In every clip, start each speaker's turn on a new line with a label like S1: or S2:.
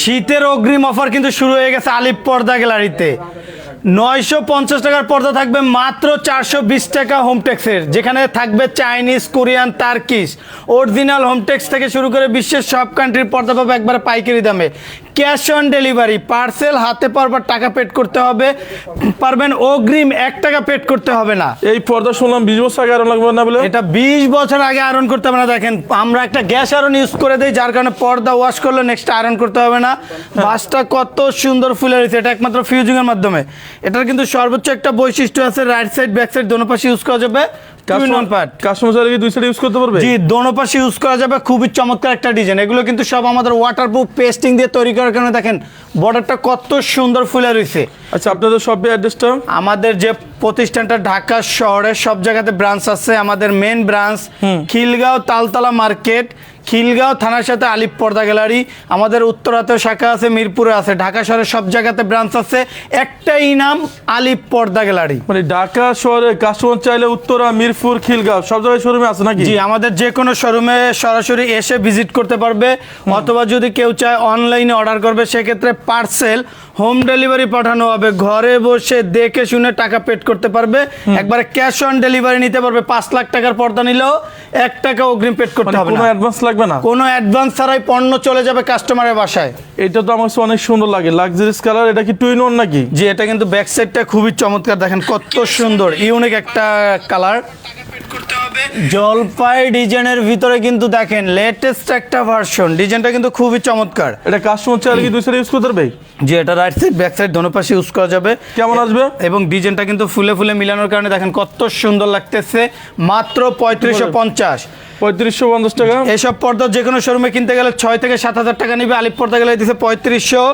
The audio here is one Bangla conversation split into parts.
S1: শীতের অগ্রিম অফার কিন্তু শুরু হয়ে গেছে আলিপ পর্দা গ্যালারিতে। নয়শো পঞ্চাশ টাকার পর্দা থাকবে মাত্র চারশো বিশ টাকা হোমটেক্সের যেখানে থাকবে Chinese Korean Turkish original Hometex থেকে শুরু করে বিশ্বের সব কান্ট্রির পর্দা পাবে একবার পাইকারি দামে। Cash on delivery. পার্সেল হাতে পারবার টাকা পেড করতে হবে। পারবেন অগ্রিম এক টাকা পেড করতে হবে না।
S2: এই পর্দা শুনলাম বিশ বছর আগে আরও লাগবে না বলে?
S1: এটা বিশ বছর আগে আয়রন করতে হবে না। দেখেন আমরা একটা গ্যাস আয়রন ইউজ করে দিই যার কারণে পর্দা ওয়াশ করলে নেক্সট আয়রন করতে হবে না। বাসটা কত সুন্দর ফুলে রয়েছে। এটা একমাত্র ফিউজিং এর মাধ্যমে। এটার কিন্তু সর্বোচ্চ একটা বৈশিষ্ট্য আছে রাইট সাইড ব্যাক সাইড দোনো পাশে ইউজ করা যাবে। কাস্টমার পার্ট
S2: কাস্টমার চাইলে কি দুই সাইড ইউজ করতে পারবে?
S1: জি দোনো পাশে ইউজ করা যাবে। খুবই চমৎকার একটা ডিজাইন এগুলো কিন্তু সব আমাদের ওয়াটারপ্রুফ পেস্টিং দিয়ে তৈরি করার কারণে দেখেন বর্ডারটা কত সুন্দর ফুলে রয়েছে।
S2: আচ্ছা আপনাদের শপের অ্যাড্রেসটা
S1: আমাদের যে প্রতিষ্ঠানটা ঢাকা শহরে সব জায়গাতে ব্রাঞ্চ আছে আমাদের main branch Khilgaon Taltala market Khilgaon থানার সাথে আলিপ পর্দা গ্যালারি। আমাদের উত্তরাতেও শাখা আছে মিরপুরে আছে। ঢাকা শহরে সব জায়গাতে ব্রাঞ্চ আছে। একটাই নাম আলিপ পর্দা গ্যালারি।
S2: মানে ঢাকা শহরে কাস্টমার চাইলে উত্তরা মিরপুর খিলগাঁও সব জায়গায় শোরুমে আছে নাকি?
S1: জি আমাদের যে কোনো শোরুমে সরাসরি এসে ভিজিট করতে পারবে। অথবা যদি কেউ চায় অনলাইনে অর্ডার করবে সেক্ষেত্রে পার্সেল হোম ডেলিভারি পাঠানো হবে। ঘরে বসে দেখে শুনে টাকা পেড করতে পারবে। একবারে ক্যাশ অন ডেলিভারি নিতে পারবে। পাঁচ লাখ টাকার পর্দা নিলেও এক টাকা অগ্রিম পেড করতে
S2: মানে
S1: হবে
S2: কোনো অ্যাডভান্স লাগবে না।
S1: কোনো অ্যাডভান্স ছাড়াই পণ্য চলে যাবে কাস্টমারের বাসায়।
S2: এটা তো আমার কাছে অনেক সুন্দর লাগে। লাক্সারিস কালার এটা কি টুইন ওন ওয়ান নাকি?
S1: জি এটা কিন্তু ব্যাক সাইডটা খুবই চমৎকার। দেখেন কত সুন্দর ইউনিক একটা কালার জলপাই ডিজাইনের ভিতরে কিন্তু দেখেন লেটেস্ট একটা ভার্সন ডিজাইনটা কিন্তু খুবই চমৎকার।
S2: এটা কাস্টমার চাইলে কি দুই সাইড ইউজ করতে পারবে?
S1: যে এটা রাইট সাইড ব্যাক সাইড দোনো পাশে ইউজ করা যাবে।
S2: কেমন আসবে?
S1: এবং ডিজাইনটা কিন্তু ফুলে ফুলে মিলানোর কারণে দেখেন কত সুন্দর লাগতেছে। মাত্র পঁয়ত্রিশশো পঞ্চাশ।
S2: পঁয়ত্রিশশো পঞ্চাশ টাকা।
S1: এসব পর্দা যে কোনো শোরুমে কিনতে গেলে ছয় থেকে সাত হাজার টাকা নিবে। আলিপ পর্দা গেলে দিচ্ছে পঁয়ত্রিশশো।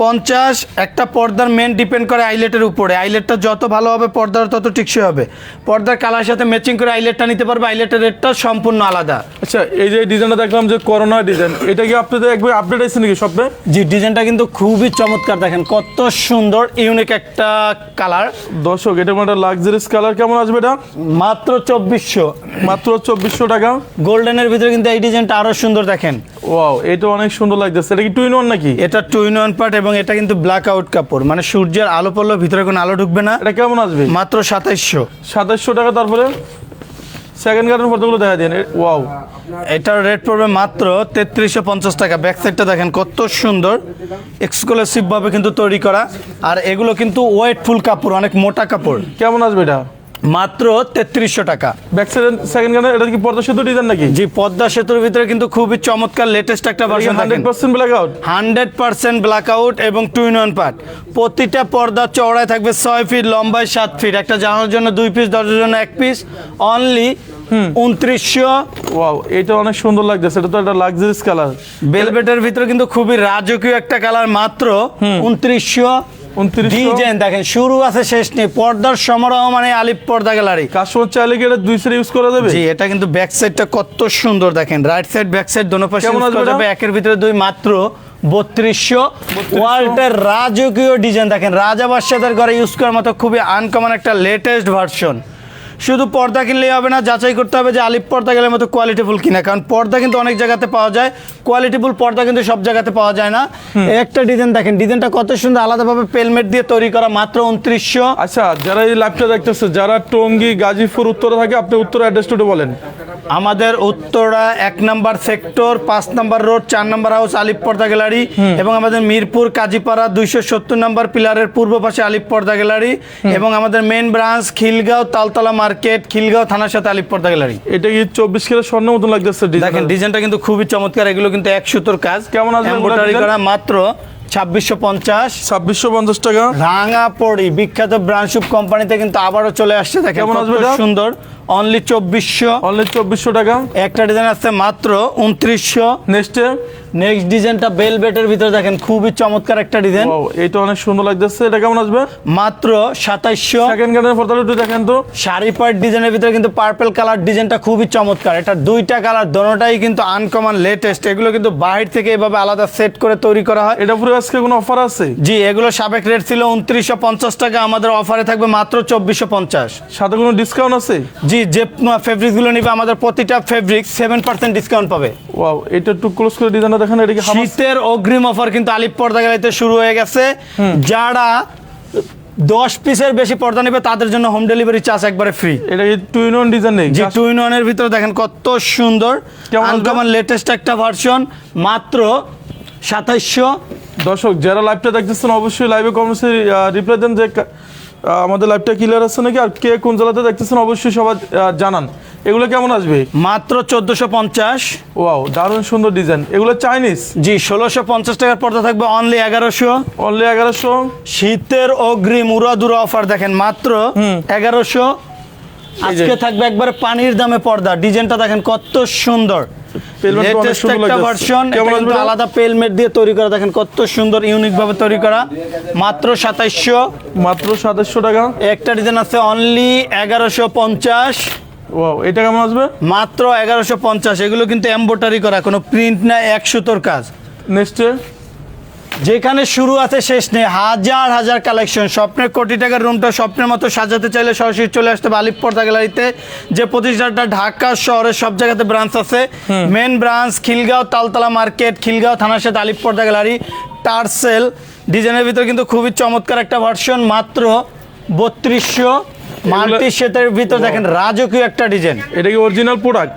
S1: পঞ্চাশ একটা পর্দার মেন ডিপেন্ড করে আইলেটের উপরে। আইলেটটা যত ভালো হবে পর্দার তত টিকসই হবে। পর্দার কালার সাথে ম্যাচিং করে আইলেটটা নিতে পারবে আইলেটের রেটটা সম্পূর্ণ আলাদা।
S2: আচ্ছা এই যে ডিজাইনটা দেখলাম যে করোনা ডিজাইন এটা কি আপনাদের একবার আপডেট আছে নাকি সবে
S1: জি ডিজাইনটা কিন্তু খুবই চমৎকার দেখেন কত সুন্দর ইউনিক একটা কালার
S2: দর্শক এটা মানে লাক্সারিস কালার কেমন আসবে এটা?
S1: মাত্র চব্বিশশো।
S2: মাত্র চব্বিশশো টাকা।
S1: গোল্ডেনের ভিতরে কিন্তু এই ডিজাইনটা আরও সুন্দর দেখেন।
S2: ওয়াও এটা অনেক সুন্দর লাগতেছে। এটা কি টু ইন ওয়ান নাকি?
S1: এটা টু ইন ওয়ান পার্ট এবং এটা কিন্তু ব্ল্যাক আউট কাপড়। মানে সূর্যের আলো পড়লেও ভিতরে কোনো আলো ঢুকবে না।
S2: এটা কেমন আসবে?
S1: মাত্র সাতাইশশো।
S2: সাতাশশো টাকা তারপরে সেকেন্ড গার্ডেন ফটোগুলো দেখা দিন ওয়াও
S1: এটার রেট পড়বে মাত্র তেত্রিশশো পঞ্চাশ টাকা। ব্যাক সাইডটা দেখেন কত সুন্দর। এক্সক্লুসিভ ভাবে কিন্তু তৈরি করা। আর এগুলো কিন্তু ওয়েটফুল কাপড় অনেক মোটা কাপড়।
S2: কেমন আসবে এটা?
S1: মাত্র তেত্রিশশো টাকা।
S2: ব্যাক সেকেন্ড গার্ডেন এটা কি পর্দা সেতু ডিজাইন নাকি?
S1: জি পদ্মা সেতুর ভিতরে কিন্তু খুবই চমৎকার লেটেস্ট একটা version
S2: hundred percent blackout
S1: hundred percent blackout এবং টু ইন ওয়ান পার্ট প্রতিটা পর্দা চওড়ায় থাকবে ছয় ফিট লম্বায় সাত ফিট একটা জানার জন্য দুই পিস দরজার জন্য এক পিস অনলি উনত্রিশশো।
S2: ওয়াও এটা অনেক সুন্দর লাগতেছে। এটা তো একটা লাক্সারিস কালার
S1: বেলভেটের ভিতরে কিন্তু খুবই রাজকীয় একটা কালার মাত্র উনত্রিশশো
S2: 2900
S1: ডিজাইন দেখেন শুরু আছে শেষ নেই। পর্দার সমারোহ মানে আলিপ পর্দা গ্যালারি।
S2: কাস্টমার চাইলে কি এটা দুই সাইড ইউজ করা যাবে?
S1: জি এটা কিন্তু ব্যাক সাইডটা কত সুন্দর দেখেন। রাইট সাইড ব্যাক সাইড দোনো পাশে
S2: ইউজ
S1: করা যাবে। একের ভিতরে দুই মাত্র বত্রিশশো। ওয়ার্ল্ডের রাজকীয় ডিজাইন দেখেন। রাজা বাদশাদের ঘরে ইউজ করার মতো খুবই আনকমন একটা লেটেস্ট ভার্সন শুধু পর্দা কিনলেই হবে না যাচাই করতে হবে যে আলিপ পর্দা গেলে মতো কোয়ালিটিফুল কিনা। কারণ পর্দা কিন্তু অনেক জায়গাতে পাওয়া যায় কোয়ালিটিফুল পর্দা কিন্তু সব জায়গাতে পাওয়া যায় না। একটা ডিজাইন দেখেন ডিজাইনটা কত সুন্দর আলাদাভাবে পেলমেট দিয়ে তৈরি করা মাত্র উনত্রিশশো।
S2: আচ্ছা যারা এই লাইভটা দেখতেছে যারা টঙ্গী গাজীপুর উত্তরে থাকে আপনি উত্তর অ্যাড্রেসটা একটু বলেন।
S1: আমাদের উত্তরা এক নাম্বার সেক্টর পাঁচ নাম্বার রোড চার number house Alif Porda gallery এবং আমাদের মিরপুর কাজীপাড়া দুইশো সত্তর নাম্বার পিলারের পূর্ব পাশে আলিপ পর্দা গ্যালারি এবং আমাদের main branch Khilgaon Taltala market Khilgaon থানার সাথে আলিপ পর্দা গ্যালারি।
S2: এটা কি চব্বিশ কিলো স্বর্ণ মতন লাগতেছে
S1: দেখেন ডিজাইনটা কিন্তু খুবই চমৎকার এগুলো কিন্তু এক সুতোর কাজ।
S2: কেমন আসবে
S1: এমব্রয়ডারি করা মাত্র ছাব্বিশশো পঞ্চাশ।
S2: ছাব্বিশশো পঞ্চাশ টাকা।
S1: বিখ্যাত কোম্পানিতে কিন্তু আবারও চলে আসছে দেখেন
S2: কেমন আসবে
S1: সুন্দর। অনলি চব্বিশশো।
S2: অনলি চব্বিশশো টাকা।
S1: একটা ডিজাইন আসছে মাত্র উনত্রিশশো।
S2: নেক্সটে
S1: নেক্সট ডিজাইনটা বেলভেটের ভিতরে দেখেন খুবই চমৎকার একটা ডিজাইন
S2: এটা অনেক সুন্দর লাগতেছে। এটা কেমন আসবে?
S1: মাত্র সাতাইশশো।
S2: সেকেন্ড একটু দেখেন তো।
S1: শাড়ি পার্ট ডিজাইনের ভিতরে কিন্তু পার্পল কালার ডিজাইনটা খুবই চমৎকার। এটা দুইটা কালার দোনোটাই কিন্তু আনকমন লেটেস্ট এগুলো কিন্তু বাহির থেকে এভাবে আলাদা সেট করে তৈরি করা হয়।
S2: এটা পুরো আজকে কোনো অফার আছে?
S1: জি এগুলো সাবেক রেট ছিল উনত্রিশশো পঞ্চাশ টাকা আমাদের অফারে থাকবে মাত্র চব্বিশশো পঞ্চাশ।
S2: সাথে কোনো ডিসকাউন্ট আছে?
S1: জি যে ফেব্রিকগুলো নিবে আমাদের প্রতিটা ফেব্রিক সেভেন পার্সেন্ট ডিসকাউন্ট পাবে।
S2: ওয়াও এটা একটু ক্লোজ করে ডিজাইনটা দেখেন এটা কি
S1: শীতের অগ্রিম অফার কিন্তু আলিপ পর্দা গ্যালারিতে শুরু হয়ে গেছে। যারা দশ পিসের বেশি পর্দা নেবে তাদের জন্য হোম ডেলিভারি চার্জ একবারে ফ্রি
S2: এটা কি টু ইন ওয়ান ডিজাইন নেই?
S1: যে টু ইন ওয়ানের ভিতরে দেখেন কত সুন্দর? আনকমন লেটেস্ট একটা ভার্সন মাত্র সাতাইশশো।
S2: দর্শক যারা লাইভটা দেখতেছেন অবশ্যই লাইভে কমেন্টসে রিপ্লাই দেন যে আমাদের লাইভটা ক্লিয়ার আসছে নাকি? আর কে কোন জেলাতে দেখতেছেন অবশ্যই সবাই জানান। এগুলো কেমন আসবে?
S1: মাত্র চোদ্দশো পঞ্চাশ।
S2: ওয়াও দারুণ সুন্দর ডিজাইন এগুলো চাইনিজ
S1: জি ষোলোশো পঞ্চাশ টাকার পর্দা থাকবে অনলি এগারোশো।
S2: অনলি এগারোশো?
S1: শীতের অগ্রিম উড়াদুরা অফার দেখেন মাত্র এগারোশো। আজকে থাকবে একবারে পানির দামে পর্দা। ডিজাইনটা দেখেন কত সুন্দর।
S2: সুন্দর
S1: একটা
S2: লাগতেছে।
S1: ভার্সন
S2: কেমন আসবে এটা?
S1: আলাদা পেলমেট দিয়ে তৈরি করা। দেখেন কত সুন্দর ইউনিক ভাবে তৈরি করা। মাত্র সাতাইশশো।
S2: মাত্র টাকা?
S1: একটা ডিজাইন আছে অনলি এগারোশো পঞ্চাশ।
S2: ওয়াও এটা কেমন আসবে?
S1: মাত্র এগারোশো পঞ্চাশ। এগুলো কিন্তু এম্বোটারি করা কোনো প্রিন্ট না এক সুতোর কাজ।
S2: নেক্সটে
S1: যেখানে শুরু আছে শেষ নেই। হাজার হাজার কালেকশন স্বপ্নের কোটি টাকার রুমটা স্বপ্নের মতো সাজাতে চাইলে সরাসরি চলে আসতে হবে আলিপ পর্দা গ্যালারিতে যে প্রতিষ্ঠানটা ঢাকা শহরের সব জায়গাতে ব্রাঞ্চ আছে। Main branch Khilgaon Taltala market Khilgaon থানার সাথে আলিপ পর্দা গ্যালারি টার্সেল ডিজাইনের ভিতরে কিন্তু খুবই চমৎকার একটা ভার্সন মাত্র বত্রিশশো। মাল্টি শেতের ভিতর দেখেন রাজকীয় একটা ডিজাইন
S2: এটা কি অরিজিনাল প্রোডাক্ট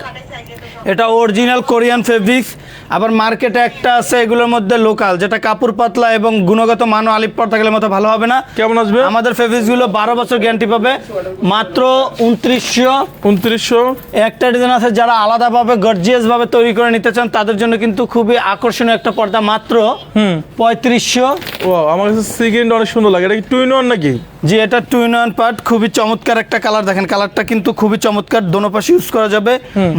S1: এটা অরিজিনাল কোরিয়ান ফেব্রিক্স আবার মার্কেটে একটা আছে এগুলোর মধ্যে লোকাল যেটা কাপড় পাতলা এবং গুণগত মানও আলিপ গেলে মতো ভালো হবে না।
S2: কেমন আসবে?
S1: আমাদের ফেব্রিক্সগুলো বারো বছর গ্যারান্টি পাবে। মাত্র উনত্রিশশো।
S2: উনত্রিশশো।
S1: একটা ডিজাইন আছে যারা আলাদাভাবে গর্জিয়াস ভাবে তৈরি করে নিতে চান তাদের জন্য কিন্তু খুবই আকর্ষণীয় একটা পর্দা মাত্র
S2: হুম।
S1: পঁয়ত্রিশশো।
S2: ও আমার কাছে সেকেন্ড অনেক সুন্দর লাগে। এটা কি টু ইন ওয়ান নাকি?
S1: যে এটা টু ইন ওয়ান পার্ট খুবই চমৎকার একটা কালার দেখেন। কালারটা কিন্তু খুবই চমৎকার দোনো পাশে ইউজ করা যাবে।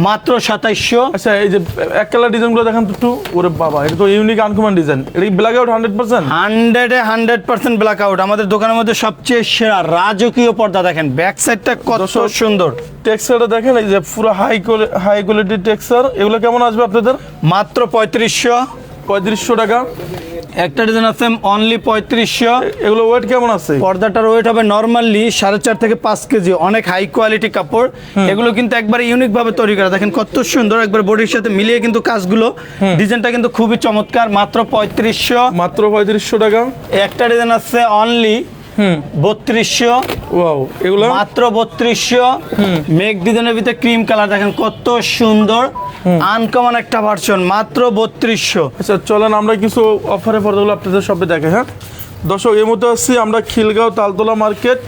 S1: মাত্র সাতাইশশো।
S2: আচ্ছা এই যে এক কালার ডিজাইনগুলো দেখান তো একটু ওরে বাবা এটা তো ইউনিক আনকমন ডিজাইন এটা কি ব্ল্যাক আউট হান্ড্রেড পার্সেন্ট
S1: হান্ড্রেডে হান্ড্রেড পার্সেন্ট ব্ল্যাক আউট আমাদের দোকানের মধ্যে সবচেয়ে সেরা রাজকীয় পর্দা দেখেন। ব্যাক সাইডটা কত সুন্দর।
S2: টেক্সচারটা দেখেন এই যে পুরো হাই হাই কোয়ালিটির টেক্সচার এগুলো কেমন আসবে আপনাদের?
S1: মাত্র পঁয়ত্রিশশো।
S2: পঁয়ত্রিশশো টাকা।
S1: একটা ডিজাইন আছে অনলি পঁয়ত্রিশশো।
S2: এগুলো ওয়েট কেমন আছে?
S1: পর্দাটার ওয়েট হবে নর্মালি সাড়ে চার থেকে পাঁচ কেজি। অনেক হাই কোয়ালিটি কাপড়। এগুলো কিন্তু একবার ইউনিক ভাবে তৈরি করা। দেখেন কত সুন্দর একবার বডির সাথে মিলিয়ে কিন্তু কাজগুলো। ডিজাইনটা কিন্তু খুবই চমৎকার। মাত্র পঁয়ত্রিশশো।
S2: মাত্র পঁয়ত্রিশশো টাকা।
S1: একটা ডিজাইন আছে অনলি বত্রিশশো।
S2: ওয়াও এগুলো
S1: মাত্র বত্রিশশো। মেঘ ডিজাইনের ভিতরে ক্রিম কালার দেখেন কত সুন্দর। আনকমন একটা ভার্সন মাত্র বত্রিশশো।
S2: আচ্ছা চলেন আমরা কিছু অফারে পর্দাগুলো আপনাদের সবে দেখে হ্যাঁ? দর্শক এই মতো আসছি আমরা খিলগাঁও তালতলা মার্কেট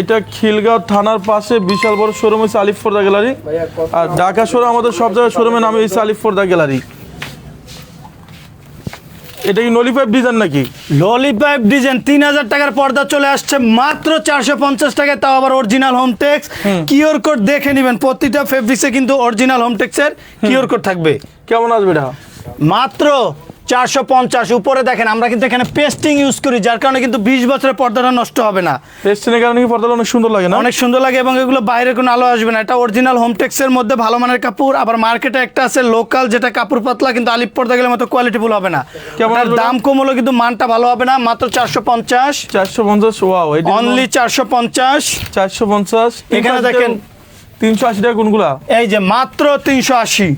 S2: এটা খিলগাঁও থানার পাশে বিশাল বড় শোরুম হচ্ছে আলিফ ফোর্দা গ্যালারি। আর ঢাকা শোরুম আমাদের সব জায়গায় শোরুমের নাম হচ্ছে আলিফ ফোর্দা গ্যালারি। এটা কি নলি ডিজাইন নাকি?
S1: ললিপাইপ ডিজাইন তিন হাজার টাকার পর্দা চলে আসছে মাত্র চারশো পঞ্চাশ টাকায় তাও আবার original Hometex QR code দেখে নেবেন প্রতিটা ফেব্রিক্সে কিন্তু অরিজিনাল হোম টেক্সের কিওর কোড থাকবে।
S2: কেমন আসবে এটা?
S1: মাত্র চারশো পঞ্চাশ উপরে দেখেন আমরা কিন্তু এখানে পেস্টিং ইউজ করি যার কারণে কিন্তু বিশ বছরের পর্দাটা নষ্ট হবে না।
S2: পেস্টিনের কারণে পর্দাটা অনেক সুন্দর লাগে না?
S1: অনেক সুন্দর লাগে এবং এগুলো বাইরে কোনো আলো আসবে না। এটা অরিজিনাল হোম টেক্সের মধ্যে ভালো মানের কাপড় আবার মার্কেটে একটা আছে লোকাল যেটা কাপড় পাতলা কিন্তু আলিপ পর্দা গেলে মতো কোয়ালিটিফুল হবে না। দাম কম হলো কিন্তু মানটা ভালো হবে না মাত্র চারশো পঞ্চাশ।
S2: চারশো পঞ্চাশ ওয়াও
S1: অনলি চারশো পঞ্চাশ।
S2: চারশো পঞ্চাশ
S1: এখানে দেখেন।
S2: তিনশো আশি টাকা কোনগুলা?
S1: এই যে মাত্র তিনশো আশি।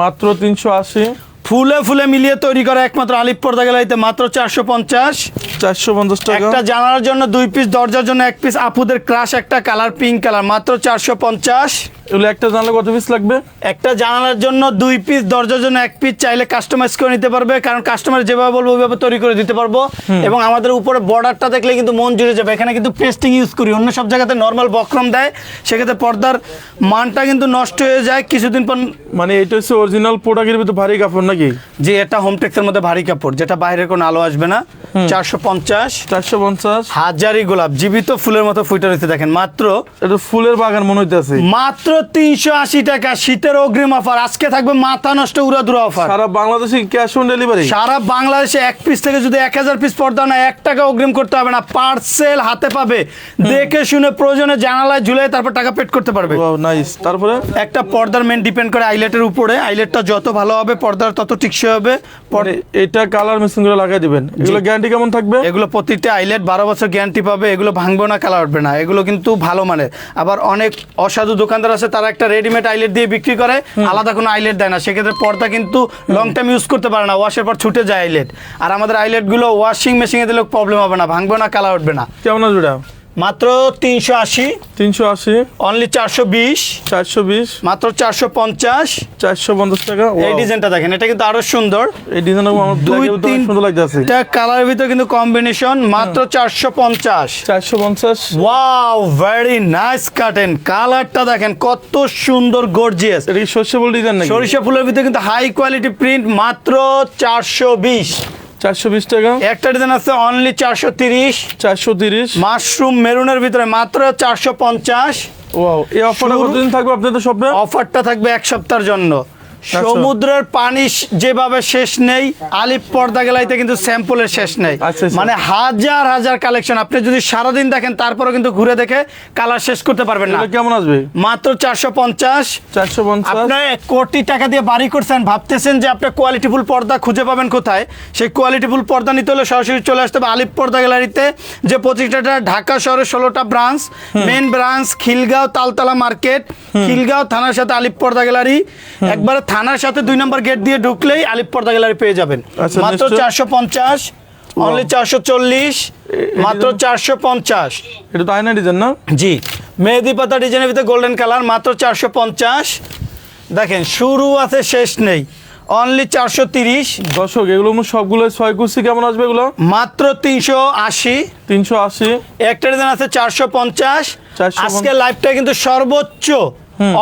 S2: মাত্র তিনশো আশি।
S1: ফুলে ফুলে মিলিয়ে তৈরি করা একমাত্র আলিপ পর্দা মাত্র চারশো পঞ্চাশ।
S2: চারশো পঞ্চাশ টাকা।
S1: একটা জানালার জন্য দুই পিস দরজার জন্য এক পিস আপুদের ক্রাশ একটা কালার পিঙ্ক কালার মাত্র চারশো পঞ্চাশ।
S2: এগুলো একটা জানলে কত পিস লাগবে?
S1: একটা জানালার জন্য দুই পিস দরজার জন্য এক পিস চাইলে কাস্টমাইজ করে নিতে পারবে কারণ কাস্টমার যেভাবে বলব ওইভাবে তৈরি করে দিতে পারব। এবং আমাদের উপরে বর্ডারটা দেখলে কিন্তু মন জুড়ে যাবে। এখানে কিন্তু পেস্টিং ইউজ করি অন্য সব জায়গাতে নর্মাল বক্রম দেয়। সেক্ষেত্রে পর্দার মানটা কিন্তু নষ্ট হয়ে যায়। কিছুদিন পর
S2: মানে এটা হচ্ছে অরিজিনাল প্রোডাক্টের ভিতরে ভারী কাপড় নাকি?
S1: যে এটা হোম টেক্সের মধ্যে ভারী কাপড় যেটা বাইরে কোনো আলো আসবে না। চারশো পঞ্চাশ।
S2: চারশো পঞ্চাশ।
S1: হাজারি গোলাপ জীবিত ফুলের মতো ফুটে রয়েছে দেখেন মাত্র
S2: এটা ফুলের বাগান মনে হইতেছে।
S1: মাত্র তিনশো আশি টাকা শীতের অগ্রিম অফার আজকে থাকবে মাথা নষ্ট উড়াদুরা অফার।
S2: সারা বাংলাদেশে ক্যাশ অন ডেলিভারি
S1: সারা বাংলাদেশে এক পিস থেকে যদি এক হাজার পিস পর্দা না এক টাকা অগ্রিম করতে হবে না পার্সেল হাতে পাবে। দেখে শুনে প্রয়োজনে জানালায় ঝুলে তারপর টাকা পেড করতে পারবে।
S2: নাইস তারপরে?
S1: একটা পর্দার মেন ডিপেন্ড করে আইলেটের উপরে। আইলেটটা যত ভালো হবে পর্দার তত টিকসই হবে। পর-
S2: মানে এটা কালার মেশিন করে লাগাই দিবেন। এগুলো গ্যারান্টি কেমন থাকবে?
S1: এগুলো প্রতিটা আইলেট বারো বছর গ্যারান্টি পাবে এগুলো ভাঙবে না কালার উঠবে না। এগুলো কিন্তু ভালো মানে আবার অনেক অসাধু দোকানদার আছে তারা একটা রেডিমেড আইলেট দিয়ে বিক্রি করে আলাদা কোনো আইলেট দেয় না। সেক্ষেত্রে পর্দা কিন্তু লং টাইম ইউজ করতে পারে না। ওয়াশের পর ছুটে যায় আইলেট আর আমাদের আইলেটগুলো ওয়াশিং মেশিনে দিলে প্রবলেম হবে না ভাঙবে না কালার উঠবে না।
S2: কেমন এটা
S1: মাত্র তিনশো আশি।
S2: তিনশো আশি।
S1: অনলি চারশো বিশ।
S2: চারশো বিশ।
S1: মাত্র চারশো পঞ্চাশ।
S2: চারশো পঞ্চাশ টাকা।
S1: এই ডিজাইনটা দেখেন এটা কিন্তু আরও সুন্দর।
S2: এই ডিজাইনটা আমার
S1: দুই তিন
S2: সুন্দর লাগতেছে।
S1: কালারের ভিতরে কিন্তু কম্বিনেশন মাত্র চারশো পঞ্চাশ।
S2: চারশো পঞ্চাশ।
S1: ওয়াও ভেরি নাইস কাটেন কালারটা দেখেন কত সুন্দর গর্জিয়াস
S2: এটা শস্য বল ডিজাইন
S1: সরিষা ফুলের ভিতরে কিন্তু হাই কোয়ালিটি প্রিন্ট মাত্র চারশো বিশ।
S2: চারশো বিশ টাকা।
S1: একটা ডিজাইন আছে অনলি চারশো তিরিশ।
S2: চারশো তিরিশ।
S1: মাশরুম মেরুনের ভিতরে মাত্র চারশো পঞ্চাশ।
S2: ওয়াও এই অফারটা কতদিন থাকবে আপনাদের শপে
S1: অফারটা থাকবে এক সপ্তাহের জন্য। সমুদ্রের পানি যেভাবে শেষ নেই আলিপ পর্দা গেলাইতে কিন্তু স্যাম্পলের শেষ নেই।
S2: আচ্ছা, আচ্ছা।
S1: মানে হাজার হাজার কালেকশন আপনি যদি সারাদিন দেখেন তারপরে কিন্তু ঘুরে দেখে কালার শেষ করতে পারবেন না।
S2: কেমন আসবে?
S1: মাত্র চারশো পঞ্চাশ।
S2: চারশো পঞ্চাশ।
S1: আপনার কোটি টাকা দিয়ে বাড়ি করছেন ভাবতেছেন যে আপনি কোয়ালিটিফুল পর্দা খুঁজে পাবেন কোথায়? সেই কোয়ালিটিফুল পর্দা নিতে হলে সরাসরি চলে আসতে হবে আলিপ পর্দা গ্যালারিতে যে প্রতিষ্ঠাটা ঢাকা শহরের ষোলোটা branch main branch Khilgaon Taltala market Khilgaon থানার সাথে আলিপ পর্দা গ্যালারি। একবারে থানার সাথে দুই নম্বর গেট দিয়ে ঢুকলেই আলিপ পর্দা গ্যালারি পেয়ে যাবেন।
S2: আচ্ছা,
S1: মাত্র চারশো পঞ্চাশ অনলি চারশো চল্লিশ মাত্র চারশো পঞ্চাশ।
S2: এটা তো আয়না ডিজাইন না?
S1: জি। মেহেদি পাতা ডিজাইনের ভিতরে গোল্ডেন কালার মাত্র চারশো পঞ্চাশ। দেখেন শুরু আছে শেষ নেই। অনলি চারশো তিরিশ।
S2: দর্শক এগুলো সবগুলো ছয় কুচি কেমন আসবে এগুলো?
S1: মাত্র তিনশো আশি।
S2: তিনশো আশি।
S1: একটা ডিজাইন আছে চারশো পঞ্চাশ।
S2: 450
S1: আজকে লাইভটা কিন্তু সর্বোচ্চ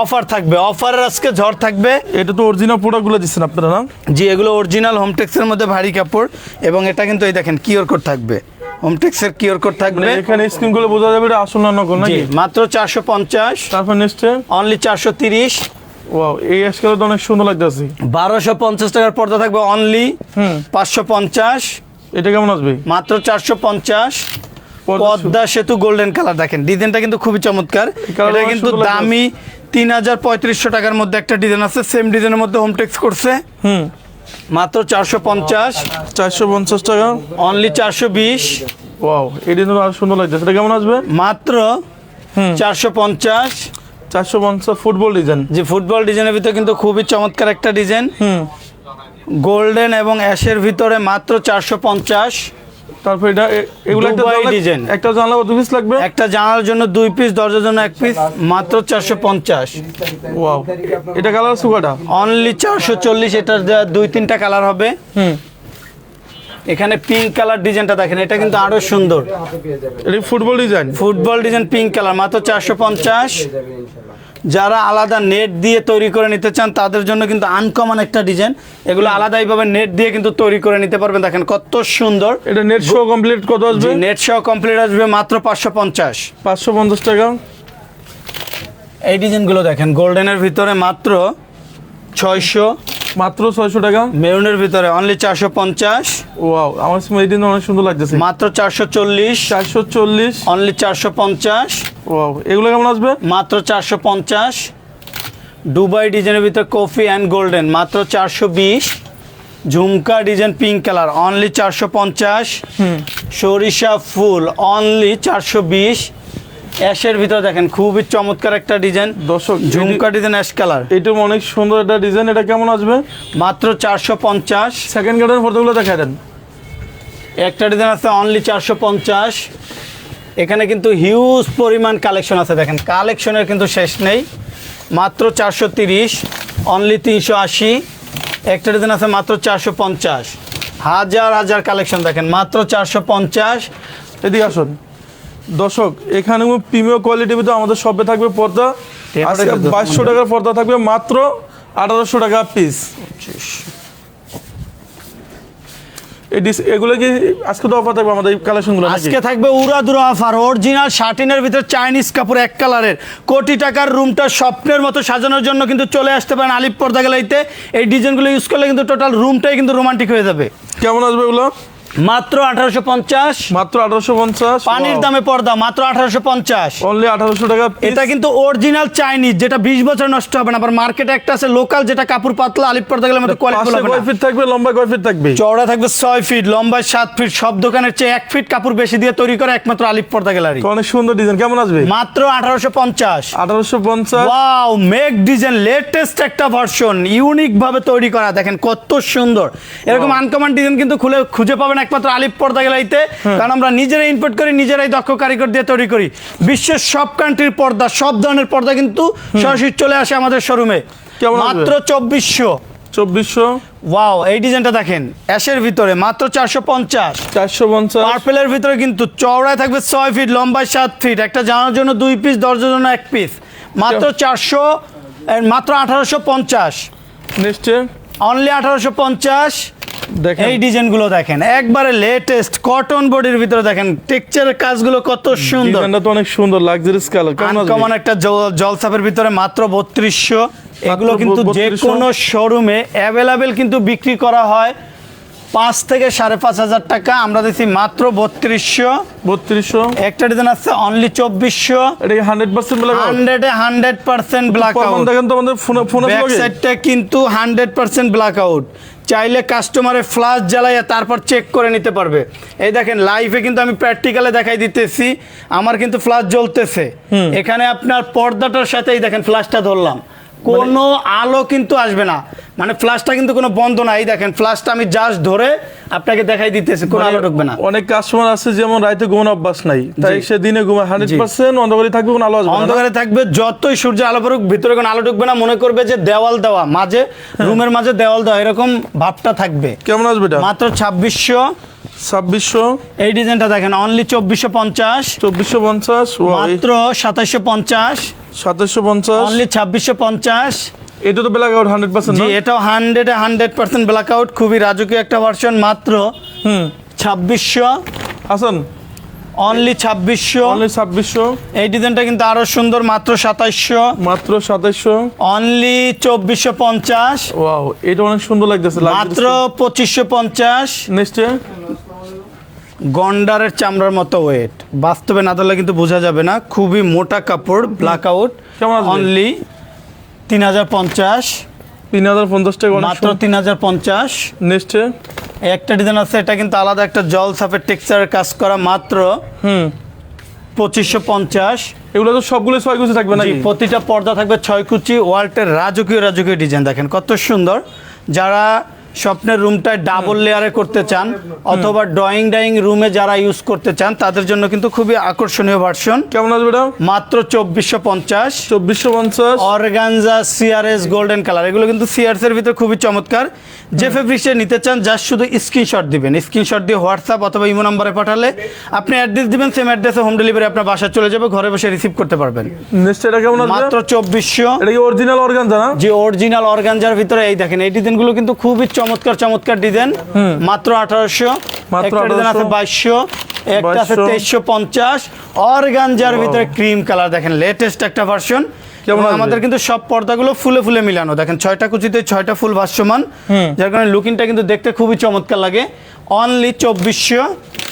S1: অফার থাকবে অফারের আজকে ঝড় থাকবে।
S2: এটা তো অরিজিনাল প্রোডাক্টগুলো দিচ্ছেন আপনারা না?
S1: জি এগুলো অরিজিনাল হোমটেক্সের মধ্যে ভারী কাপড় এবং এটা কিন্তু এই দেখেন কিওর কোড থাকবে। হোমটেক্সের কিওর কোড থাকবে।
S2: মানে এখানে বোঝা যাবে এটা আসল না নকল নাকি?
S1: মাত্র চারশো পঞ্চাশ।
S2: তারপর নেক্সটে
S1: অনলি চারশো তিরিশ।
S2: ওয়াও এই আজকাল তো অনেক সুন্দর লাগতেছে।
S1: বারোশো পঞ্চাশ টাকার পর্দা থাকবে অনলি
S2: হুম।
S1: পাঁচশো পঞ্চাশ।
S2: এটা কেমন আসবে?
S1: মাত্র চারশো পঞ্চাশ।
S2: পদ্মা
S1: পদ্মা সেতু গোল্ডেন কালার দেখেন। ডিজাইনটা কিন্তু খুবই চমৎকার। এটা কিন্তু দামি তিন হাজার পঁয়ত্রিশশো টাকার মধ্যে একটা ডিজাইন আছে সেম ডিজাইনের মধ্যে হোম টেক্স করছে।
S2: হুম।
S1: মাত্র চারশো পঞ্চাশ।
S2: চারশো পঞ্চাশ টাকা।
S1: অনলি চারশো বিশ।
S2: ওয়াও এই ডিজাইন আরও সুন্দর লাগছে। সেটা কেমন আসবে?
S1: মাত্র চারশো পঞ্চাশ।
S2: চারশো পঞ্চাশ ফুটবল ডিজাইন
S1: যে ফুটবল ডিজাইনের ভিতরে কিন্তু খুবই চমৎকার একটা ডিজাইন
S2: হুম।
S1: গোল্ডেন এবং অ্যাশের ভিতরে মাত্র চারশো পঞ্চাশ।
S2: তারপর এটা এগুলো একটা
S1: design।
S2: একটা জানলা কত পিস লাগবে?
S1: একটা জানার জন্য দুই পিস দরজার জন্য এক পিস মাত্র চারশো পঞ্চাশ।
S2: ওয়াও এটা কালার সুগাটা?
S1: অনলি চারশো চল্লিশ এটার দুই তিনটা কালার হবে।
S2: হুম।
S1: এখানে পিঙ্ক কালার ডিজাইনটা দেখেন এটা কিন্তু আরও সুন্দর।
S2: এটা football design
S1: football design pink colour মাত্র চারশো পঞ্চাশ। যারা আলাদা নেট দিয়ে তৈরি করে নিতে চান তাদের জন্য কিন্তু আনকমন একটা ডিজাইন এগুলো আলাদাইভাবে নেট দিয়ে কিন্তু তৈরি করে নিতে পারবেন। দেখেন কত সুন্দর।
S2: এটা নেট শো কমপ্লিট কত আসবে?
S1: নেট শো কমপ্লিট আসবে মাত্র পাঁচশো পঞ্চাশ।
S2: পাঁচশো পঞ্চাশ টাকা।
S1: এই ডিজাইনগুলো দেখেন গোল্ডেনের ভিতরে মাত্র ছয়শো
S2: মাত্র ছয়শো টাকা?
S1: মেরুনের ভিতরে অনলি চারশো পঞ্চাশ।
S2: ওয়াও আমার সময় দিন অনেক সুন্দর লাগতেছে।
S1: মাত্র চারশো চল্লিশ।
S2: চারশো চল্লিশ?
S1: অনলি চারশো পঞ্চাশ।
S2: ওয়াও এগুলো কেমন আসবে?
S1: মাত্র চারশো পঞ্চাশ। দুবাই ডিজাইনের ভিতরে কফি অ্যান্ড গোল্ডেন মাত্র চারশো বিশ। Jhumka design pink colour only চারশো পঞ্চাশ। সরিষা ফুল অনলি চারশো বিশ। অ্যাশের ভিতরে দেখেন খুবই চমৎকার একটা ডিজাইন।
S2: দর্শক
S1: ঝুমকা ডিজাইন অ্যাশ কালার।
S2: এটা অনেক সুন্দর একটা ডিজাইন এটা কেমন আসবে?
S1: মাত্র চারশো পঞ্চাশ।
S2: সেকেন্ড গার্ডের ফটোগুলো দেখা দেন।
S1: একটা ডিজাইন আছে অনলি চারশো পঞ্চাশ। এখানে কিন্তু হিউজ পরিমাণ কালেকশন আছে দেখেন। কালেকশনের কিন্তু শেষ নেই। মাত্র চারশো তিরিশ অনলি তিনশো আশি। একটা ডিজাইন আছে মাত্র চারশো পঞ্চাশ। হাজার হাজার কালেকশন দেখেন মাত্র চারশো পঞ্চাশ।
S2: এদিকে আসুন। দর্শক এখানে প্রিমিয়াম কোয়ালিটির ভিতরে আমাদের শপে থাকবে পর্দা। আজকে বাইশশো টাকার পর্দা থাকবে মাত্র আঠারোশো টাকা পিস এগুলো কি আজকে তো অফার থাকবে আমাদের এই কালেকশনগুলো
S1: আজকে থাকবে উড়াদুরা অফার অরিজিনাল শার্টিনের ভিতর চাইনিজ কাপড় এক কালারের কোটি টাকার রুমটা স্বপ্নের মতো সাজানোর জন্য কিন্তু চলে আসতে পারেন আলিপ পর্দা গেলাইতে এই ডিজাইনগুলো ইউজ করলে কিন্তু টোটাল রুমটাই কিন্তু রোমান্টিক হয়ে যাবে।
S2: কেমন আসবে এগুলো?
S1: মাত্র আঠারোশো পঞ্চাশ।
S2: মাত্র আঠারোশো পঞ্চাশ
S1: পানির দামে পর্দা মাত্র আঠারোশো পঞ্চাশ।
S2: অনলি আঠারোশো টাকা
S1: এটা কিন্তু অরিজিনাল চাইনিজ যেটা বিশ বছর নষ্ট হবে না আবার মার্কেটে একটা আছে লোকাল যেটা কাপড় পাতলা আলিপ পর্দা গেলে কোয়ালিটি হবে
S2: কয় ফিট থাকবে লম্বা কয় ফিট থাকবে?
S1: চওড়া থাকবে ছয় ফিট লম্বায় সাত ফিট সব দোকানের চেয়ে এক ফিট কাপড় বেশি দিয়ে তৈরি করে একমাত্র আলিপ পর্দা গ্যালারি
S2: অনেক সুন্দর ডিজাইন কেমন আসবে?
S1: মাত্র আঠারোশো পঞ্চাশ।
S2: আঠারোশো পঞ্চাশ।
S1: ওয়াও মেক ডিজাইন লেটেস্ট একটা ভার্সন ইউনিক ভাবে তৈরি করা। দেখেন কত সুন্দর। এরকম আনকমন ডিজাইন কিন্তু খুলে খুঁজে পাবেন একমাত্র আলিপ পর্দা গ্যালারিতে কারণ আমরা নিজেরাই ইনপুট করি নিজেরাই দক্ষ কারিগর দিয়ে তৈরি করি। বিশ্বের সব কান্ট্রির পর্দা সব ধরনের পর্দা কিন্তু সরাসরি চলে আসে আমাদের শোরুমে মাত্র চব্বিশশো।
S2: চব্বিশশো?
S1: ওয়াও এই ডিজাইনটা দেখেন অ্যাশের ভিতরে মাত্র চারশো পঞ্চাশ।
S2: চারশো পঞ্চাশ।
S1: পার্পেলের ভিতরে কিন্তু চওড়ায় থাকবে ছয় ফিট লম্বায় সাত ফিট একটা জানার জন্য দুই পিস দরজার জন্য এক পিস মাত্র চারশো মাত্র আঠারোশো পঞ্চাশ।
S2: নেক্সটে
S1: অনলি আঠারোশো পঞ্চাশ।
S2: দেখেন।
S1: এই ডিজাইনগুলো দেখেন একবারে লেটেস্ট কটন বডির ভিতরে দেখেন টেক্সচারের কাজগুলো কত সুন্দর।
S2: ডিজাইনটা তো অনেক সুন্দর লাক্সারিস কালার কেমন
S1: আনকমন একটা জল- জলসাপের ভিতরে মাত্র বত্রিশশো। এগুলো কিন্তু যে
S2: 3200
S1: কোনো শোরুমে অ্যাভেলেবেল কিন্তু বিক্রি করা হয় পাঁচ থেকে সাড়ে পাঁচ হাজার টাকা। আমরা দেখছি মাত্র বত্রিশশো।
S2: বত্রিশশো?
S1: একটা ডিজাইন আছে অনলি চব্বিশশো।
S2: হান্ড্রেড পার্সেন্ট হান্ড্রেড
S1: হান্ড্রেডে হান্ড্রেড পার্সেন্ট ব্ল্যাক আউট
S2: দেখেন তো আমাদের ফোনে ফোনে
S1: কিন্তু হান্ড্রেড পার্সেন্ট ব্ল্যাক আউট চাইলে কাস্টমারের ফ্লাশ জ্বালাইয়া তারপর চেক করে নিতে পারবে। এই দেখেন লাইফে কিন্তু আমি প্র্যাকটিক্যালে দেখাই দিতেছি আমার কিন্তু ফ্লাশ জ্বলতেছে। এখানে আপনার পর্দাটার সাথেই দেখেন ফ্লাশটা ধরলাম। কোনো আলো কিন্তু আসবে না। মানে ফ্লাশটা কিন্তু কোনো বন্ধ নাই দেখেন ফ্লাশটা আমি জাস্ট ধরে আপনাকে দেখাই দিতেছি কোনো আলো ঢুকবে না।
S2: অনেক কাস্টমার আছে যেমন রাতে ঘুমানো অভ্যাস নাই। তাই সে দিনে ঘুমায় হান্ড্রেড পার্সেন্ট অন্ধকারে থাকবে কোনো আলো আসবে
S1: অন্ধকারে থাকবে যতই সূর্য আলো পড়ুক ভিতরে কোনো আলো ঢুকবে না। মনে করবে যে দেওয়াল দেওয়া মাঝে রুমের মাঝে দেওয়াল দেওয়া এরকম ভাবটা থাকবে।
S2: কেমন আসবে
S1: মাত্র ছাব্বিশশো
S2: ছাব্বিশশো।
S1: এই ডিজাইনটা দেখেন অনলি চব্বিশশো পঞ্চাশ।
S2: চব্বিশশো পঞ্চাশ
S1: মাত্র সাতাশশো পঞ্চাশ।
S2: সাতাশশো পঞ্চাশ।
S1: অনলি ছাব্বিশশো পঞ্চাশ।
S2: এটা তো ব্ল্যাক আউট হান্ড্রেড পার্সেন্ট
S1: এটাও হান্ড্রেডে হান্ড্রেড পার্সেন্ট ব্ল্যাক আউট খুবই রাজকীয় একটা ভার্সন মাত্র
S2: হুম।
S1: ছাব্বিশশো।
S2: আসেন
S1: অনলি ছাব্বিশশো।
S2: অনলি ছাব্বিশশো।
S1: এই ডিজাইনটা কিন্তু আরও সুন্দর মাত্র সাতাশশো
S2: মাত্র সাতাশশো
S1: অনলি চব্বিশশো পঞ্চাশ।
S2: ওয়াও এটা অনেক সুন্দর লাগতেছে
S1: মাত্র পঁচিশশো পঞ্চাশ।
S2: নেক্সটে
S1: গন্ডারের চামড়ার মতো ওয়েট বাস্তবে না ধরলে কিন্তু বোঝা যাবে না। খুবই মোটা কাপড় ব্ল্যাক আউট অনলি তিন হাজার পঞ্চাশ।
S2: তিন হাজার পঞ্চাশ টাকা
S1: মাত্র তিন হাজার পঞ্চাশ।
S2: নেক্সটে?
S1: একটা ডিজাইন আছে এটা কিন্তু আলাদা একটা জল সাপের টেক্সচারের কাজ করা মাত্র
S2: হুম।
S1: পঁচিশশো পঞ্চাশ।
S2: এগুলো তো সবগুলো ছয় কুচি থাকবে নাকি?
S1: প্রতিটা পর্দা থাকবে ছয় কুচি। ওয়ার্ল্ডের রাজকীয় রাজকীয় ডিজাইন দেখেন কত সুন্দর। যারা স্বপ্নের রুমটায় ডাবল লেয়ারে করতে চান অথবা ড্রয়িং ডাইং রুমে যারা ইউজ করতে চান তাদের জন্য কিন্তু খুবই আকর্ষণীয় ভার্সন
S2: কেমন আসবে এটা?
S1: মাত্র চব্বিশশো পঞ্চাশ।
S2: চব্বিশশো পঞ্চাশ।
S1: অর্গানজা সিআরএস গোল্ডেন কালার এগুলো কিন্তু সিআরএস এর ভিতরে খুবই চমৎকার। যে ফেব্রিক্সে নিতে চান জাস্ট শুধু স্ক্রিনশট দিবেন। স্ক্রিনশট দিয়ে হোয়াটসঅ্যাপ অথবা ইমো নাম্বারে পাঠালে আপনি অ্যাড্রেস দিবেন সেম অ্যাড্রেসে হোম ডেলিভারি আপনার বাসায় চলে যাবে ঘরে বসে রিসিভ করতে পারবেন।
S2: নেক্সট এটা কেমন আসবে?
S1: মাত্র চব্বিশশো।
S2: এটা কি অরিজিনাল অর্গান জানা
S1: যে অরিজিনাল অর্গানজার ভিতরে এই দেখেন এই ডিজাইনগুলো কিন্তু খুবই চমৎকার চমৎকার ডিজাইন মাত্র আঠারোশো একটা ডিজাইন আছে
S2: 1800,
S1: বাইশশো একটা আছে তেইশশো পঞ্চাশ। অর্গানজার ভিতরে ক্রিম কালার দেখেন লেটেস্ট একটা ভার্সন আমাদের কিন্তু সব পর্দাগুলো ফুলে ফুলে মিলানো। দেখেন ছয়টা কুচিতে ছয়টা ফুল ভাষ্যমান যার কারণে লুকিংটা কিন্তু দেখতে খুবই চমৎকার লাগে। অনলি চব্বিশশো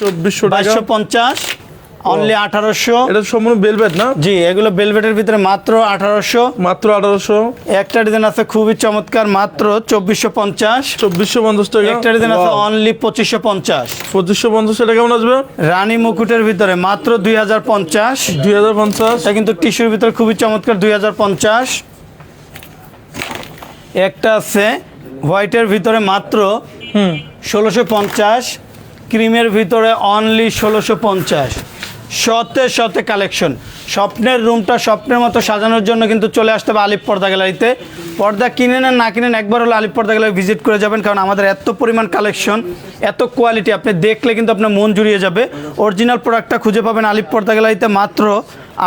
S2: চব্বিশশো
S1: বাইশশো পঞ্চাশ। অনলি আঠারোশো।
S2: এটা সম্পূর্ণ বেলভেট না?
S1: জি এগুলো বেলভেটের ভিতরে মাত্র আঠারোশো।
S2: মাত্র আঠারোশো।
S1: একটা ডিজাইন আছে খুবই চমৎকার মাত্র চব্বিশশো পঞ্চাশ।
S2: চব্বিশশো পঞ্চাশ টাকা?
S1: একটা ডিজাইন আছে অনলি পঁচিশশো পঞ্চাশ।
S2: পঁচিশশো পঞ্চাশ টাকা কেমন আসবে?
S1: রানী মুকুটের ভিতরে মাত্র দুই হাজার পঞ্চাশ।
S2: দুই হাজার পঞ্চাশ।
S1: এটা কিন্তু টিস্যুর ভিতরে খুবই চমৎকার দুই হাজার পঞ্চাশ। একটা আছে হোয়াইটের ভিতরে মাত্র
S2: হুম।
S1: ষোলোশো পঞ্চাশ। ক্রিমের ভিতরে অনলি ষোলোশো পঞ্চাশ। শতে শতে কালেকশন। স্বপ্নের রুমটা স্বপ্নের মতো সাজানোর জন্য কিন্তু চলে আসতে হবে আলিপ পর্দা গ্যালারিতে। পর্দা কিনে নেন না কিনেন একবার হলে আলিপ পর্দা গ্যালারি ভিজিট করে যাবেন, কারণ আমাদের এত পরিমাণ কালেকশন, এত কোয়ালিটি আপনি দেখলে কিন্তু আপনার মন জুড়িয়ে যাবে। অরিজিনাল প্রোডাক্টটা খুঁজে পাবেন আলিপ পর্দা গ্যালারিতে মাত্র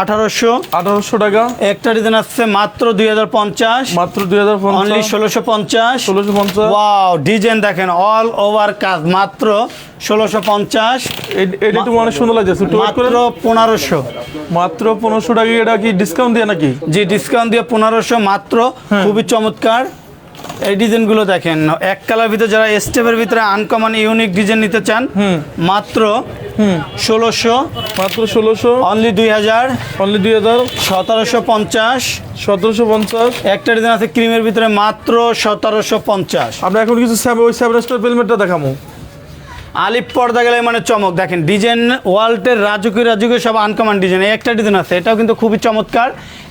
S1: আঠারোশো।
S2: আঠারোশো টাকা।
S1: একটা ডিজাইন আসছে মাত্র দুই হাজার পঞ্চাশ।
S2: মাত্র দুই হাজার
S1: অনলি ষোলোশো পঞ্চাশ।
S2: ষোলোশো পঞ্চাশ।
S1: ওয়াও ডিজাইন দেখেন অল ওভার কাজ মাত্র ষোলোশো পঞ্চাশ।
S2: এটা অনেক সুন্দর লাগছে
S1: মাত্র পনেরোশো।
S2: মাত্র পনেরোশো টাকা এটা কি ডিসকাউন্ট দিয়ে নাকি?
S1: জি ডিসকাউন্ট দিয়ে পনেরোশো মাত্র
S2: হ্যাঁ।
S1: খুবই চমৎকার। এই ডিজাইনগুলো দেখেন। এক কালার ভিতরে যারা স্টেপের ভিতরে আনকমন ইউনিক ডিজাইন নিতে চান মাত্র ষোলোশো
S2: মাত্র ষোলোশো।
S1: অনলি দুই হাজার
S2: অনলি দুই হাজার।
S1: সতেরোশো পঞ্চাশ।
S2: সতেরোশো পঞ্চাশ।
S1: একটা ডিজাইন আছে ক্রিমের ভিতরে মাত্র সতেরোশো পঞ্চাশ।
S2: আমরা এখন কিছু ওই সেভেন স্টার পেলমেটটা দেখাবো
S1: আলিপ পর্দা গেলে মানে চমক। দেখেন ডিজাইন ওয়াল্টের রাজুকি রাজুকি সব আনকমন ডিজাইন একটা ডিজাইন আছে এটাও কিন্তু খুবই চমৎকার।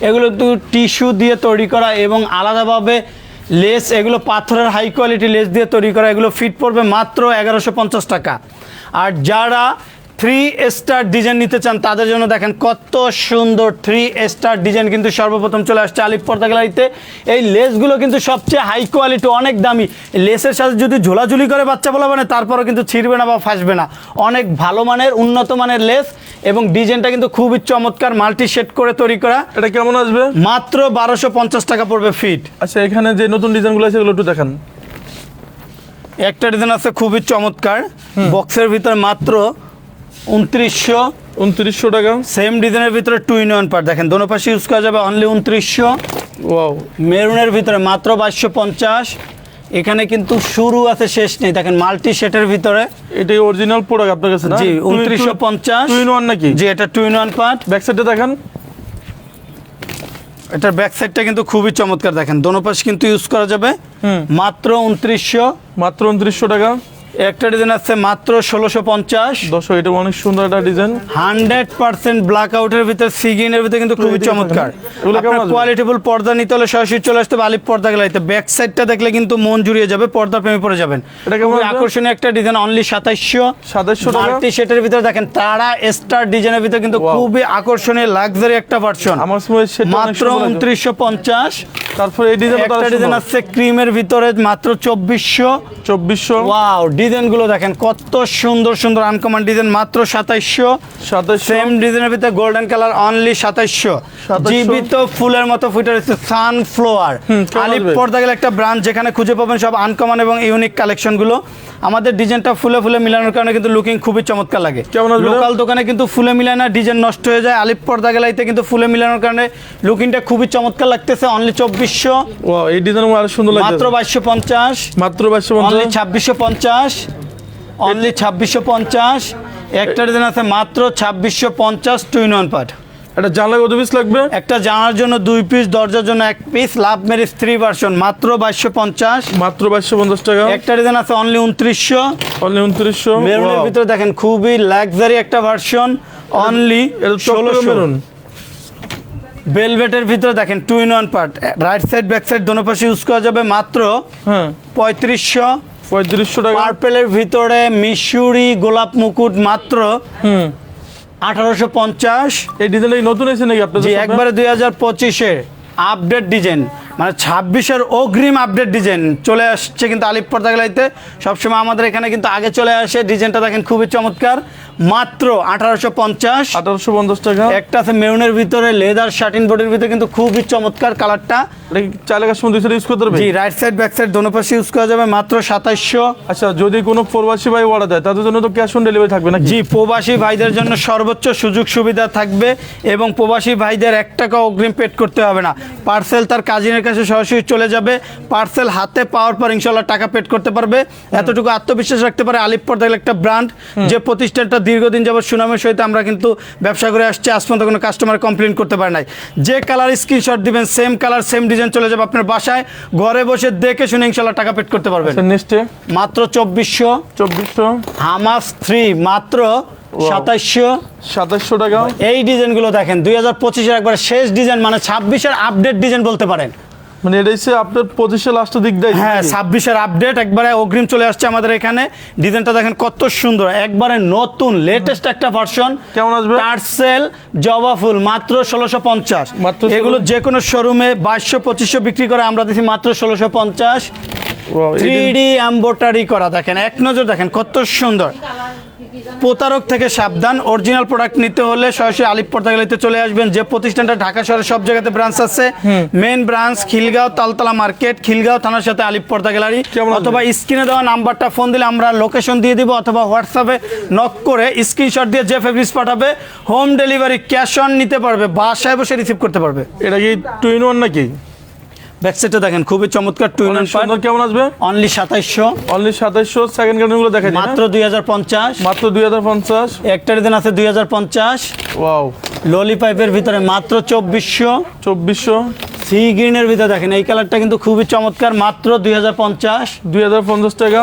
S1: এগুলো একটু টিস্যু দিয়ে তৈরি করা এবং আলাদাভাবে লেস, এগুলো পাথরের হাই কোয়ালিটি লেস দিয়ে তৈরি করা, এগুলো ফিট পড়বে মাত্র এগারোশো টাকা। আর যারা থ্রি স্টার ডিজাইন নিতে চান তাদের জন্য দেখেন কত সুন্দর থ্রি স্টার ডিজাইন কিন্তু সর্বপ্রথম চলে আসছে আলিপ পর্দা গ্যালারিতে। এই লেসগুলো কিন্তু সবচেয়ে হাই কোয়ালিটি অনেক দামি। লেসের সাথে যদি ঝোলাঝুলি করে বাচ্চা বলা মানে তারপরও কিন্তু ছিঁড়বে না বা ফাঁসবে না। অনেক ভালো মানের উন্নত মানের লেস এবং ডিজাইনটা কিন্তু খুবই চমৎকার মাল্টি শেড করে তৈরি করা।
S2: এটা কেমন আসবে?
S1: মাত্র বারোশো পঞ্চাশ টাকা পড়বে ফিট।
S2: আচ্ছা এখানে যে নতুন ডিজাইনগুলো আছে এগুলো একটু দেখান।
S1: একটা ডিজাইন আছে খুবই চমৎকার বক্সের ভিতরে মাত্র উনত্রিশশো।
S2: উনত্রিশশো টাকা।
S1: সেম ডিজাইনের ভিতরে টু ইন ওয়ান পার্ট দেখেন দোনো পাশে ইউজ করা যাবে অনলি উনত্রিশশো।
S2: ওয়াও
S1: মেরুনের ভিতরে মাত্র বাইশশো পঞ্চাশ। এখানে কিন্তু শুরু আছে শেষ নেই দেখেন মাল্টি সেটের ভিতরে।
S2: এটাই অরিজিনাল প্রোডাক্ট আপনার কাছে
S1: জি উনত্রিশশো পঞ্চাশ।
S2: টু ইন ওয়ান নাকি?
S1: জি এটা two in one part
S2: back সাইডে দেখান।
S1: এটার ব্যাক সাইডটা কিন্তু খুবই চমৎকার দেখেন দোনো পাশ কিন্তু ইউজ করা যাবে। মাত্র উনত্রিশশো।
S2: মাত্র উনত্রিশশো টাকা।
S1: একটা ডিজাইন আছে মাত্র ষোলোশো পঞ্চাশ।
S2: দর্শক এটা অনেক সুন্দর একটা ডিজাইন
S1: হান্ড্রেড পার্সেন্ট ব্ল্যাক আউটের ভিতরে সিগিনের ভিতরে কিন্তু খুবই চমৎকার? কোয়ালিটিফুল পর্দা নিতে হলে সরাসরি চলে আসতে আলিপ পর্দা গেলাইতে। ব্যাক সাইডটা দেখলে কিন্তু মন জুড়িয়ে যাবে পর্দা প্রেমে পড়ে যাবেন।
S2: এটা কেমন
S1: আকর্ষণীয় একটা ডিজাইন অনলি সাতাইশশো।
S2: 2700 টাকা?
S1: মাল্টি সেটের ভিতরে দেখেন তারা স্টার ডিজাইনের ভিতরে কিন্তু খুবই আকর্ষণীয় লাক্সারি একটা ভার্সন
S2: আমার সময়
S1: মাত্র উনত্রিশশো পঞ্চাশ।
S2: তারপরে এই ডিজাইন
S1: একটা ডিজাইন আছে ক্রিমের ভিতরে মাত্র চব্বিশশো।
S2: চব্বিশশো।
S1: ওয়াও ডিজাইনগুলো দেখেন কত সুন্দর সুন্দর আনকমন ডিজাইন মাত্র সাতাইশশো। সেম ডিজাইনের ভিতরে গোল্ডেন কালার অনলি সাতাইশশো। জীবিত ফুলের মতো ফুটে রয়েছে সানফ্লাওয়ার
S2: হুম, কেমন
S1: আলিপ পর্দা গেলে একটা ব্রাঞ্চ যেখানে খুঁজে পাবেন সব আনকমন এবং ইউনিক কালেকশনগুলো। আমাদের ডিজাইনটা ফুলে ফুলে মিলানোর কারণে কিন্তু লুকিং খুবই চমৎকার লাগে। লোকাল দোকানে কিন্তু ফুলে মিলায় না ডিজাইন নষ্ট হয়ে যায়। আলিপ পর্দা গেলাইতে কিন্তু ফুলে মিলানোর কারণে লুকিংটা খুবই চমৎকার লাগতেছে অনলি চব্বিশশো।
S2: ও এই ডিজাইন আরও সুন্দর
S1: মাত্র বাইশশো পঞ্চাশ।
S2: মাত্র বাইশশো
S1: অনলি
S2: পঞ্চাশ
S1: ছাব্বিশশো পঞ্চাশ। অনলি ছাব্বিশশো পঞ্চাশ একটা ডিজাইন আছে মাত্র ছাব্বিশশো পঞ্চাশ টু ইন ওয়ান পার্ট
S2: একটা জানলা কত পিস লাগবে?
S1: একটা জানার জন্য দুই পিস দরজার জন্য এক piece love marriage three version মাত্র বাইশশো পঞ্চাশ।
S2: মাত্র বাইশশো পঞ্চাশ টাকা।
S1: একটা ডিজাইন আছে অনলি উনত্রিশশো।
S2: অনলি উনত্রিশশো।
S1: মেরুনের ভিতরে দেখেন খুবই লাক্সারি একটা ভার্সন অনলি
S2: ষোলোশো। মেরুন।
S1: বেলভেটের ভিতরে দেখেন two in one part right side back side দোনো পাশে ইউজ করা যাবে মাত্র
S2: হ্যাঁ।
S1: পঁয়ত্রিশশো।
S2: পঁয়ত্রিশশো টাকা।
S1: পার্পেলের ভিতরে মিশুরি গোলাপ মুকুট মাত্র
S2: হুম।
S1: আঠারোশো পঞ্চাশ।
S2: এই ডিজাইনটা নতুন এসে নাকি আপনার
S1: একবারে দুই হাজার পঁচিশে। Update design. মানে ছাব্বিশের অগ্রিম আপডেট ডিজাইন চলে আসছে কিন্তু আলিপ পর্দা গেলাইতে সবসময় আমাদের এখানে কিন্তু আগে চলে আসে। ডিজাইনটা দেখেন খুবই চমৎকার। মাত্র আঠারোশো পঞ্চাশ।
S2: আঠারোশো পঞ্চাশ টাকা।
S1: একটা আছে মেরুনের ভিতরে লেদার শার্টিন বোর্ডের ভিতরে কিন্তু খুবই চমৎকার কালারটা
S2: চাইলে কাস্টমার দুই সাইড ইউজ করতে পারবে?
S1: জি রাইট সাইড ব্যাক সাইড দোনো পাশে ইউজ করা যাবে। মাত্র সাতাইশশো।
S2: আচ্ছা যদি কোনো প্রবাসী ভাই অর্ডার দেয় তাদের জন্য তো ক্যাশ অন ডেলিভারি থাকবে নাকি?
S1: জি প্রবাসী ভাইদের জন্য সর্বোচ্চ সুযোগ সুবিধা থাকবে এবং প্রবাসী ভাইদের এক টাকা অগ্রিম পেড করতে হবে না। পার্সেল তার কাজিনের কাছে সরাসরি চলে যাবে। পার্সেল হাতে পাওয়ার পর ইনশাল্লাহ টাকা পেড করতে পারবে। এতটুকু আত্মবিশ্বাস রাখতে পারে আলিপ পর্দা একটা ব্র্যান্ড যে প্রতিষ্ঠানটা দীর্ঘদিন যাবত সুনামের সহিত আমরা কিন্তু ব্যবসা করে আসছি আজ পর্যন্ত কোনো কাস্টমার কমপ্লেন করতে পারে নাই। যে কালার স্ক্রিনশট দিবেন সেম কালার সেম ডিজাইন চলে যাবে আপনার বাসায়। ঘরে বসে দেখে শুনে ইনশাল্লাহ টাকা পেড করতে পারবেন।
S2: নেক্সটে
S1: মাত্র চব্বিশশো।
S2: চব্বিশশো?
S1: হামাস থ্রি মাত্র সাতাইশশো।
S2: সাতাশশো টাকা?
S1: এই ডিজাইনগুলো দেখেন দুই হাজার পঁচিশের একবার শেষ ডিজাইন মানে ছাব্বিশের আপডেট ডিজাইন বলতে পারেন।
S2: মানে এটা হচ্ছে আপনার পঁচিশে লাস্টের দিক দেয়
S1: হ্যাঁ ছাব্বিশের আপডেট একবারে অগ্রিম চলে আসছে আমাদের এখানে। ডিজাইনটা দেখেন কত সুন্দর। একবারে নতুন লেটেস্ট একটা ভার্সন
S2: কেমন আসবে?
S1: টার্সেল জবা ফুল মাত্র ষোলোশো পঞ্চাশ।
S2: মাত্র
S1: এগুলো যে কোনো শোরুমে বাইশশো পঁচিশশো বিক্রি করে আমরা দিচ্ছি মাত্র ষোলোশো পঞ্চাশ। থ্রি ডি এম্বোটারি করা দেখেন। এক নজর দেখেন কত সুন্দর। প্রতারক থেকে সাবধান। অরিজিনাল প্রোডাক্ট নিতে হলে সরাসরি আলিপ পর্দাগালিতে চলে আসবেন। যে প্রতিষ্ঠানটা ঢাকা শহরে সব জায়গাতে ব্রাঞ্চ আছে main branch Khilgaon Taltala market Khilgaon থানার সাথে আলিপ পর্দা গ্যালারি অথবা স্ক্রিনে দেওয়া নাম্বারটা ফোন দিলে আমরা লোকেশন দিয়ে দিব অথবা হোয়াটসঅ্যাপে নক করে স্ক্রিনশট দিয়ে যে ফেব্রিক্স পাঠাবে হোম ডেলিভারি ক্যাশ অন নিতে পারবে বাসায় বসে রিসিভ করতে পারবে।
S2: এটা কি টু ইন ওয়ান নাকি?
S1: ব্যাকসাইডটা দেখেন খুবই চমৎকার টু ইন
S2: সুন্দর কেমন আসবে?
S1: অনলি সাতাইশশো।
S2: অনলি সাতাইশশো সেকেন্ড কার্টুনগুলো দেখাই দিন,
S1: মাত্র
S2: হ্যাঁ?
S1: দুই হাজার পঞ্চাশ।
S2: মাত্র দুই হাজার পঞ্চাশ।
S1: একটার দিন আছে দুই হাজার পঞ্চাশ।
S2: ওয়াও
S1: ললি পাইপের ভিতরে মাত্র চব্বিশশো।
S2: চব্বিশশো।
S1: সি গ্রিনের ভিতরে দেখেন এই কালারটা কিন্তু খুবই চমৎকার মাত্র দুই হাজার পঞ্চাশ।
S2: দুই হাজার পঞ্চাশ টাকা।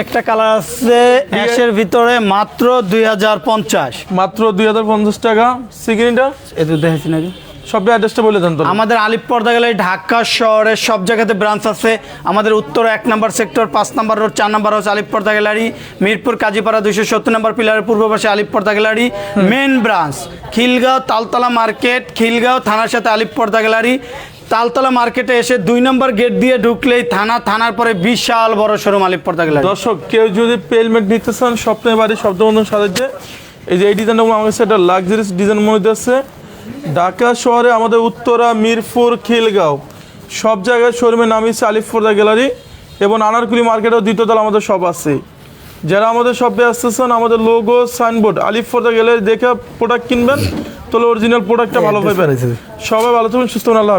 S1: একটা কালার আছে অ্যাশের ভিতরে মাত্র দুই হাজার পঞ্চাশ।
S2: মাত্র দুই হাজার পঞ্চাশ টাকা। সিগ্রিনটা
S1: এতে দেখেছি নাকি
S2: সব অ্যাড্রেসটা বলে দেন তো।
S1: আমাদের আলিপ পর্দা গেলে ঢাকা শহরের সব জায়গাতে ব্রাঞ্চ আছে। আমাদের উত্তর এক নম্বর সেক্টর পাঁচ নম্বর রোড চার নম্বর হচ্ছে আলিপ পর্দা গ্যালারি। মিরপুর কাজীপাড়া দুইশো সত্তর নম্বর পিলারের পূর্ব পাশে Alif Porda gallery. Main branch Khilgaon Taltala market Khilgaon থানার সাথে আলিপ পর্দা গ্যালারি। তালতলা মার্কেটে এসে দুই নম্বর গেট দিয়ে ঢুকলেই থানা থানার পরে বিশাল বড় শোরুম আলিপ পর্দা গ্যালারি।
S2: দর্শক কেউ যদি পেলমেন্ট নিতে চান স্বপ্নের বাড়ি শব্দবন্ধন সাজাচ্ছে এই যে এই ডিজাইনটা আমার কাছে একটা লাক্সারিয়াস ডিজাইন মনে আছে। ঢাকা শহরে আমাদের উত্তরা মিরপুর খিলগাঁও সব জায়গায় শোরুমের নাম আলিফপুরদা গ্যালারি এবং আনারকুলি মার্কেটেও দ্বিতীয়তলা আমাদের সব আছে। যারা আমাদের শপে আসতেছেন আমাদের লোগো সাইনবোর্ড আলিফপুরদা গ্যালারি দেখে প্রোডাক্ট কিনবেন তাহলে অরিজিনাল প্রোডাক্টটা ভালো পাবেন। সবাই ভালো থাকুন সুস্থ আল্লাহ।